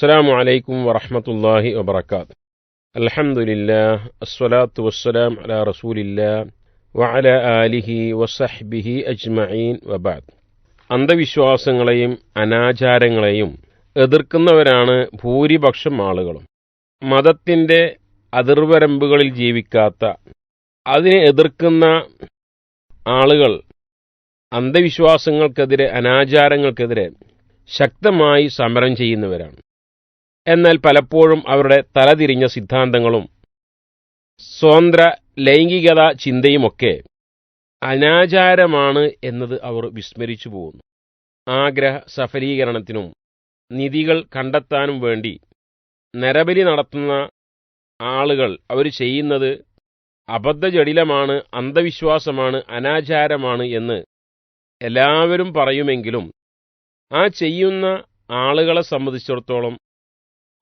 അസ്സലാമു അലൈക്കും വറഹമത്തല്ലാഹി വബർക്കാത്ത് അലഹമുല്ലാ അസ്വലാത്തു വസ്സലാം അല റസൂലില്ലാ വഅല ആലിഹി വസഹ്ബിഹി അജ്മഈൻ വബാദ് അന്ധവിശ്വാസങ്ങളെയും അനാചാരങ്ങളെയും എതിർക്കുന്നവരാണ് ഭൂരിപക്ഷം ആളുകളും. മതത്തിന്റെ അതിർവരമ്പുകളിൽ ജീവിക്കാത്ത അതിനെ എതിർക്കുന്ന ആളുകൾ അന്ധവിശ്വാസങ്ങൾക്കെതിരെ അനാചാരങ്ങൾക്കെതിരെ ശക്തമായി സമരം ചെയ്യുന്നവരാണ്. എന്നാൽ പലപ്പോഴും അവരുടെ തലതിരിഞ്ഞ സിദ്ധാന്തങ്ങളും സ്വതന്ത്ര ലൈംഗികത ചിന്തയുമൊക്കെ അനാചാരമാണ് എന്നത് അവർ വിസ്മരിച്ചു പോകുന്നു. ആഗ്രഹ സഫലീകരണത്തിനും നിധികൾ കണ്ടെത്താനും വേണ്ടി നരബലി നടത്തുന്ന ആളുകൾ അവർ ചെയ്യുന്നത് അബദ്ധജടിലമാണ് അന്ധവിശ്വാസമാണ് അനാചാരമാണ് എന്ന് എല്ലാവരും പറയുമെങ്കിലും ആ ചെയ്യുന്ന ആളുകളെ സംബന്ധിച്ചിടത്തോളം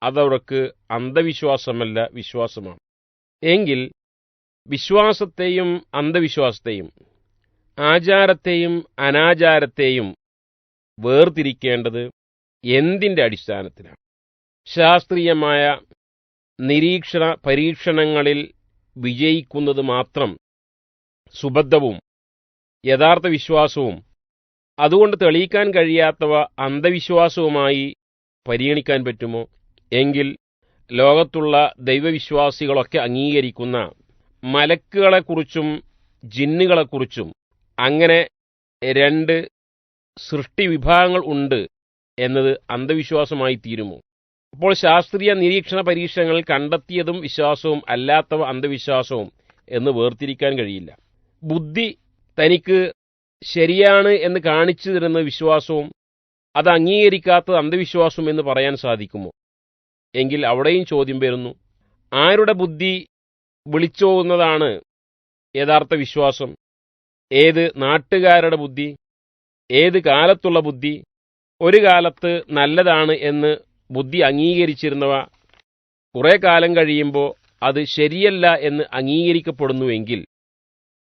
അതവർക്ക് അന്ധവിശ്വാസമല്ല വിശ്വാസമാണ്. എങ്കിൽ വിശ്വാസത്തെയും അന്ധവിശ്വാസത്തെയും ആചാരത്തെയും അനാചാരത്തെയും വേർതിരിക്കേണ്ടത് എന്തിന്റെ അടിസ്ഥാനത്തിലാണ്? ശാസ്ത്രീയമായ നിരീക്ഷണ പരീക്ഷണങ്ങളിൽ വിജയിക്കുന്നത് മാത്രം സുബദ്ധവും യഥാർത്ഥ വിശ്വാസവും അതുകൊണ്ട് തെളിയിക്കാൻ കഴിയാത്തവ അന്ധവിശ്വാസവുമായി പരിഗണിക്കാൻ പറ്റുമോ? എങ്കിൽ ലോകത്തുള്ള ദൈവവിശ്വാസികളൊക്കെ അംഗീകരിക്കുന്ന മലക്കുകളെക്കുറിച്ചും ജിന്നുകളെക്കുറിച്ചും അങ്ങനെ രണ്ട് സൃഷ്ടി വിഭാഗങ്ങൾ ഉണ്ട് എന്നത് അന്ധവിശ്വാസമായി തീരുമോ? അപ്പോൾ ശാസ്ത്രീയ നിരീക്ഷണ പരീക്ഷണങ്ങൾ കണ്ടെത്തിയതും വിശ്വാസവും അല്ലാത്തവ അന്ധവിശ്വാസവും എന്ന് വേർതിരിക്കാൻ കഴിയില്ല. ബുദ്ധി തനിക്ക് ശരിയാണ് എന്ന് കാണിച്ചു തരുന്ന വിശ്വാസവും അത് അംഗീകരിക്കാത്തത് അന്ധവിശ്വാസം എന്ന് പറയാൻ സാധിക്കുമോ? എങ്കിൽ അവിടെയും ചോദ്യം വരുന്നു. ആരുടെ ബുദ്ധി വിളിച്ചോകുന്നതാണ് യഥാർത്ഥ വിശ്വാസം? ഏത് നാട്ടുകാരുടെ ബുദ്ധി? ഏത് കാലത്തുള്ള ബുദ്ധി? ഒരു കാലത്ത് നല്ലതാണ് എന്ന് ബുദ്ധി അംഗീകരിച്ചിരുന്നവ? കുറേ കാലം കഴിയുമ്പോൾ അത് ശരിയല്ല എന്ന് അംഗീകരിക്കപ്പെടുന്നുവെങ്കിൽ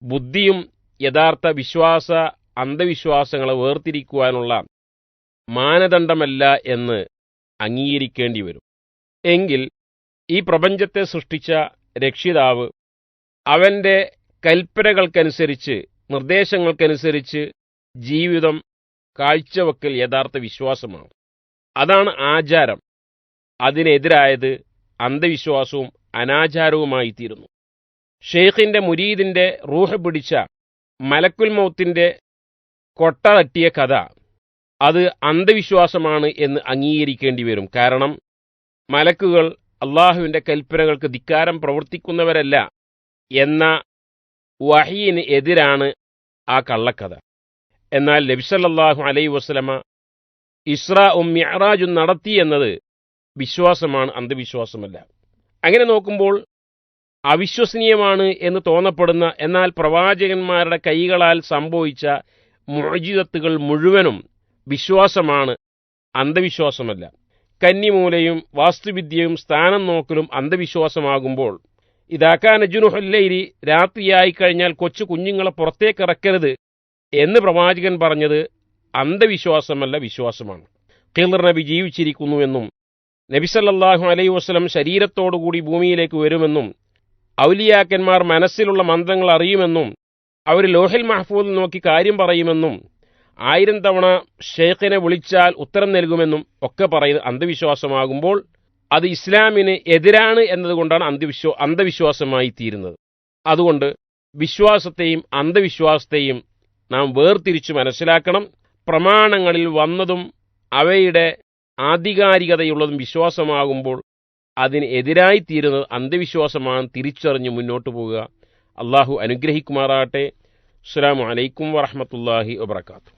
ബുദ്ധിയും യഥാർത്ഥ വിശ്വാസ അന്ധവിശ്വാസങ്ങളെ വേർതിരിക്കുവാനുള്ള മാനദണ്ഡമല്ല എന്ന് അംഗീകരിക്കേണ്ടി വരും എങ്കിൽ ഈ പ്രപഞ്ചത്തെ സൃഷ്ടിച്ച രക്ഷിതാവ് അവന്റെ കൽപ്പനകൾക്കനുസരിച്ച് നിർദ്ദേശങ്ങൾക്കനുസരിച്ച് ജീവിതം കാഴ്ചവെക്കൽ യഥാർത്ഥ വിശ്വാസമാണ്. അതാണ് ആചാരം. അതിനെതിരായത് അന്ധവിശ്വാസവും അനാചാരവുമായി തീരുന്നു ഷെയ്ഖിന്റെ മുരീദിന്റെ റൂഹ് പിടിച്ച മലക്കുൽ മൗത്തിന്റെ കൊട്ട തട്ടിയ കഥ അത് അന്ധവിശ്വാസമാണ് എന്ന് അംഗീകരിക്കേണ്ടി വരും കാരണം മലക്കുകൾ അള്ളാഹുവിന്റെ കൽപ്പനകൾക്ക് ധിക്കാരം പ്രവർത്തിക്കുന്നവരല്ല എന്ന വഹീന് എതിരാണ് ആ കള്ളക്കഥ. എന്നാൽ നബിസല്ലാഹു അലൈ വസ്ലമ ഇസ്രാവും മിഅറാജും നടത്തി എന്നത് വിശ്വാസമാണ് അന്ധവിശ്വാസമല്ല. അങ്ങനെ നോക്കുമ്പോൾ അവിശ്വസനീയമാണ് എന്ന് തോന്നപ്പെടുന്ന എന്നാൽ പ്രവാചകന്മാരുടെ കൈകളാൽ സംഭവിച്ച മുഴജിതത്തുകൾ മുഴുവനും വിശ്വാസമാണ് അന്ധവിശ്വാസമല്ല. കന്നിമൂലയും വാസ്തുവിദ്യയും സ്ഥാനം നോക്കലും അന്ധവിശ്വാസമാകുമ്പോൾ ഇതാക്കാൻ അജുനുഹല്ലൈരി രാത്രിയായി കഴിഞ്ഞാൽ കൊച്ചു കുഞ്ഞുങ്ങളെ പുറത്തേക്കിറക്കരുത് എന്ന് പ്രവാചകൻ പറഞ്ഞത് അന്ധവിശ്വാസമല്ല വിശ്വാസമാണ്. ഖിളർ നബി ജീവിച്ചിരിക്കുന്നുവെന്നും നബിസല്ലാഹു അലൈ വസ്ലം ശരീരത്തോടുകൂടി ഭൂമിയിലേക്ക് വരുമെന്നും ഔലിയാക്കന്മാർ മനസ്സിലുള്ള മന്ത്രങ്ങൾ അറിയുമെന്നും അവർ ലോഹൽ മഹഫൂദ് നോക്കി കാര്യം പറയുമെന്നും ആയിരം തവണ ഷെയ്ഖിനെ വിളിച്ചാൽ ഉത്തരം നൽകുമെന്നും ഒക്കെ പറയുന്നത് അന്ധവിശ്വാസമാകുമ്പോൾ അത് ഇസ്ലാമിന് എതിരാണ് എന്നതുകൊണ്ടാണ് അന്ധവിശ്വാ അന്ധവിശ്വാസമായി തീരുന്നത്. അതുകൊണ്ട് വിശ്വാസത്തെയും അന്ധവിശ്വാസത്തെയും നാം വേർതിരിച്ചു മനസ്സിലാക്കണം. പ്രമാണങ്ങളിൽ വന്നതും അവയുടെ ആധികാരികതയുള്ളതും വിശ്വാസമാകുമ്പോൾ അതിന് എതിരായി തീരുന്നത് അന്ധവിശ്വാസമാണ്. തിരിച്ചറിഞ്ഞ് മുന്നോട്ട് പോവുക. അള്ളാഹു അനുഗ്രഹിക്കുമാറാകട്ടെ. അസ്സാം വലൈക്കും വാഹമത്തല്ലാഹി വബർക്കാത്തു